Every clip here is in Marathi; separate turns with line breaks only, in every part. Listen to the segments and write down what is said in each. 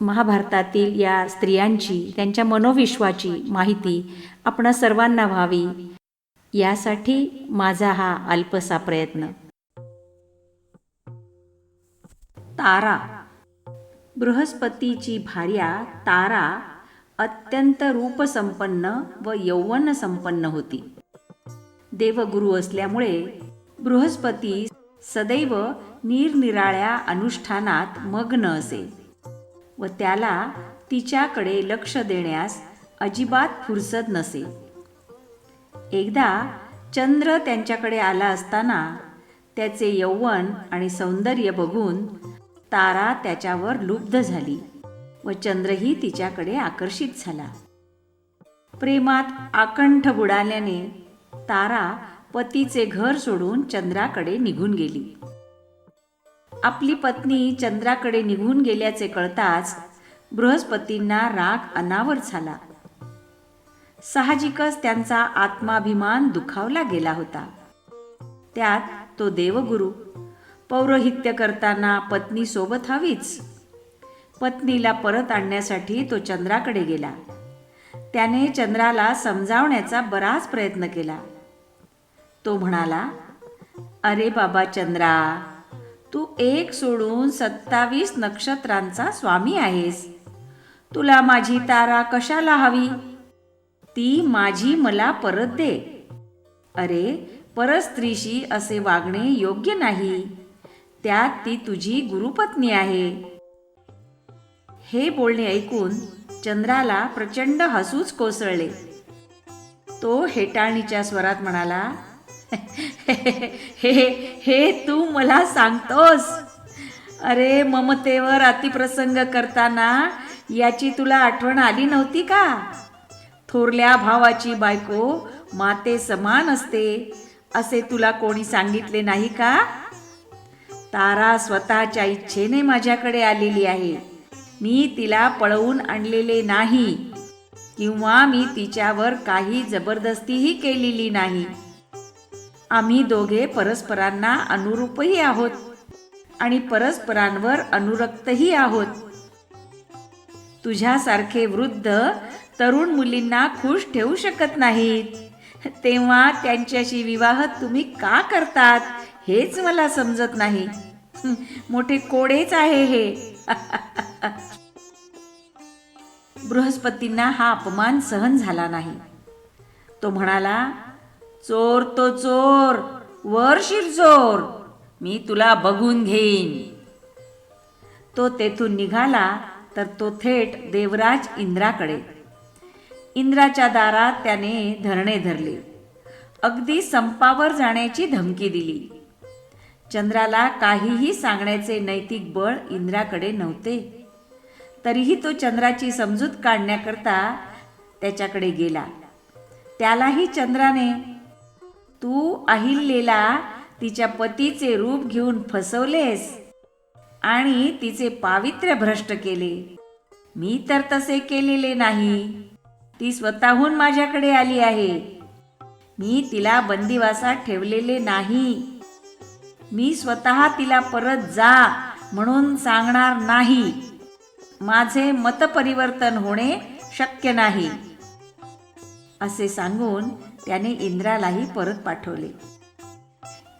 महाभारतातील या स्त्रियांची त्यांच्या मनोविश्वाची माहिती आपण सर्वांना व्हावी. यासाठी माझा हा अल्पसा प्रयत्न. तारा. बृहस्पतीची भार्या तारा अत्यंत रूपसंपन्न व यौवनसंपन्न होती. देवगुरु असल्यामुळे बृहस्पती सदैव निरनिराळ्या अनुष्ठानात मग्न असे. व त्याला तिच्याकडे लक्ष देण्यास अजिबात फुरसत नसे. एकदा चंद्र त्यांच्याकडे आला असताना त्याचे यौवन आणि सौंदर्य बघून तारा त्याच्यावर लुब्ध झाली व चंद्रही तिच्याकडे आकर्षित झाला. प्रेमात आकंठ बुडाल्याने तारा पतीचे घर सोडून चंद्राकडे निघून गेली. आपली पत्नी चंद्राकडे निघून गेल्याचे कळताच बृहस्पतींना राग अनावर झाला. साहजिकच त्यांचा आत्माभिमान दुखावला गेला होता. त्यात तो देवगुरु पौरोहित्य करताना पत्नी सोबत हवीच. पत्नीला परत आणण्यासाठी तो चंद्राकडे गेला. त्याने चंद्राला समजावण्याचा बराच प्रयत्न केला. तो म्हणाला अरे बाबा चंद्रा तू एक सोडून सत्तावीस नक्षत्रांचा स्वामी आहेस. तुला माझी तारा कशाला हवी? ती माझी मला परत दे. अरे परस्त्रीशी असे वागणे योग्य नाही. त्यात ती तुझी गुरुपत्नी आहे. हे बोलणे ऐकून चंद्राला प्रचंड हसूच कोसळले. तो हेटाळणीच्या स्वरात म्हणाला हे हे तू मला सांगतोस. अरे ममतेवर अतिप्रसंग करताना याची तुला आठवण आली नव्हती का? थोरल्या भावाची बायको माते समान असते असे तुला कोणी सांगितले नाही का? तारा स्वतःच्या इच्छेने माझ्याकडे आलेली आहे. मी तिला पळवून आणलेले नाही किंवा मी तिच्यावर काही जबरदस्तीही केलेली नाही. आम्ही दोघे परस्परांना अनुरूपही आहोत आणि परस्परांवर अनुरक्तही आहोत. तुझ्यासारखे वृद्ध तरुण मुलींना खुश ठेवू शकत नाहीत. तेव्हा त्यांच्याशी विवाह तुम्ही का करतात हेच मला समजत नाही. मोठे कोडेच आहे हे. बृहस्पतींना हा अपमान सहन झाला नाही. तो म्हणाला चोर तो चोर वर शिरचोर मी तुला बघून घेईन. तो तेथून निघाला तर तो थेट देवराज इंद्राकडे. इंद्राच्या दारात त्याने धरणे धरले. अगदी संपावर जाण्याची धमकी दिली. चंद्राला काहीही सांगण्याचे नैतिक बळ इंद्राकडे नव्हते. तरीही तो चंद्राची समजूत काढण्याकरता त्याच्याकडे गेला. त्यालाही चंद्राने तू अहिल्येला तिच्या पतीचे रूप घेऊन फसवलेस आणि तिचे पावित्र्य भ्रष्ट केले. मी तर तसे केलेले नाही. ती स्वतःहून माझ्याकडे आली आहे. मी तिला बंदिवासात ठेवलेले नाही. मी स्वतः तिला परत जा म्हणून सांगणार नाही. माझे मतपरिवर्तन होणे शक्य नाही. असे सांगून त्याने इंद्रालाही परत पाठवले.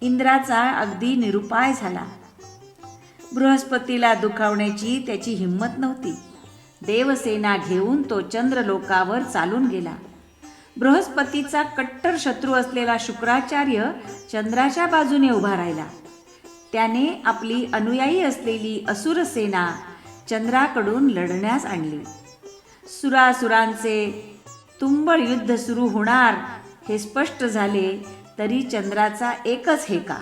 इंद्राचा अगदी निरुपाय झाला. बृहस्पतीला दुखावण्याची त्याची हिंमत नव्हती. देवसेना घेऊन तो चंद्रलोकावर चालून गेला. बृहस्पतीचा कट्टर शत्रू असलेला शुक्राचार्य चंद्राच्या बाजूने उभा राहिला. त्याने आपली अनुयायी असलेली असुरसेना चंद्राकडून लढण्यास आणली. सुरासुरांचे तुंबळ युद्ध सुरू होणार हे स्पष्ट झाले तरी चंद्राचा एकच हेका.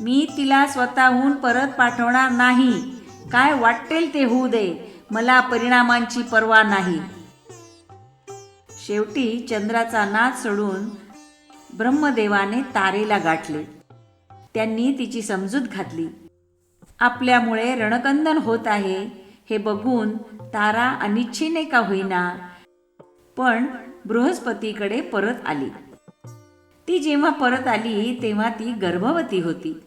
मी तिला स्वतःहून परत पाठवणार नाही. काय वाटेल ते होऊ दे. मला परिणामांची पर्वा नाही. शेवटी चंद्राचा नाद सोडून ब्रह्मदेवाने तारेला गाठले. त्यांनी तिची समजूत घातली. आपल्यामुळे रणकंदन होत आहे हे बघून तारा अनिच्छेने का होईना? पण बृहस्पतीकडे परत आली. ती जेव्हा परत आली तेव्हा ती गर्भवती होती.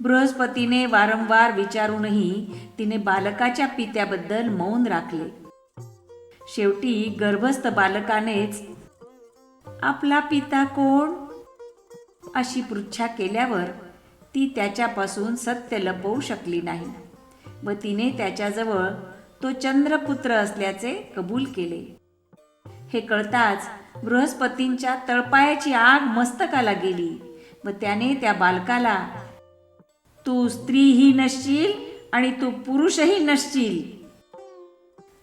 बृहस्पतीने वारंवार विचारूनही तिने बालकाच्या पित्याबद्दल मौन राखले. शेवटी गर्भस्थ बालकानेच आपला पिता कोण? अशी पृच्छा केल्यावर ती त्याच्यापासून सत्य लपवू शकली नाही व तिने त्याच्याजवळ तो चंद्रपुत्र असल्याचे कबूल केले. हे कळताच बृहस्पतींच्या तळपायाची आग मस्तकाला गेली व त्याने त्या बालकाला तू स्त्रीही नसशील आणि तू पुरुषही नसशील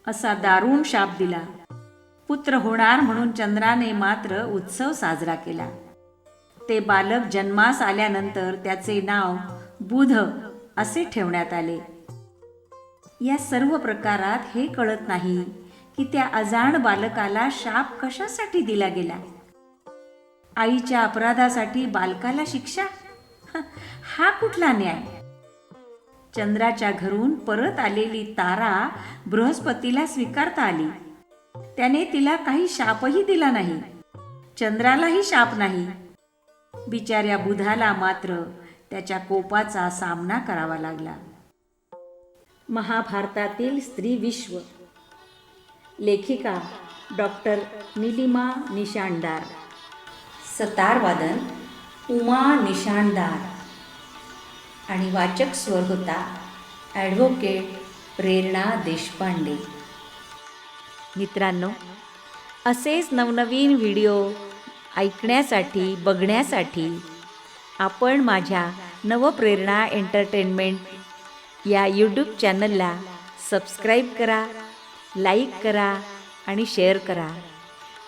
असा दारुण शाप दिला. पुत्र होणार म्हणून चंद्राने मात्र उत्सव साजरा केला. ते बालक जन्मास आल्यानंतर त्याचे नाव बुध असे ठेवण्यात आले. या सर्व प्रकारात हे कळत नाही की त्या अजाण बालकाला शाप कशासाठी दिला गेला? आईच्या अपराधासाठी बालकाला शिक्षा? हा कुठला न्याय? चंद्राच्या घरून परत आलेली तारा बृहस्पतीला स्वीकारता आली. त्याने तिला काही शापही दिला नाही. चंद्रालाही शाप नाही. बिचाऱ्या बुधाला मात्र त्याच्या कोपाचा सामना करावा लागला. महाभारतातील स्त्री विश्व लेखिका डॉक्टर निलिमा निशाणदार. सतारवादन उमा निशाणदार. आणि वाचक स्वर होता ॲडव्होकेट प्रेरणा देशपांडे. मित्रांनो असेच नवनवीन व्हिडिओ ऐकण्यासाठी बघण्यासाठी आपण माझ्या नवप्रेरणा एंटरटेनमेंट या यूट्यूब चॅनलला सबस्क्राईब करा लाईक करा आणि शेअर करा.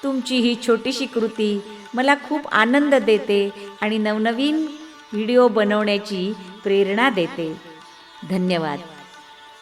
तुमची ही छोटीशी कृती मला खूप आनंद देते आणि नवनवीन व्हिडिओ बनवण्याची प्रेरणा देते. धन्यवाद.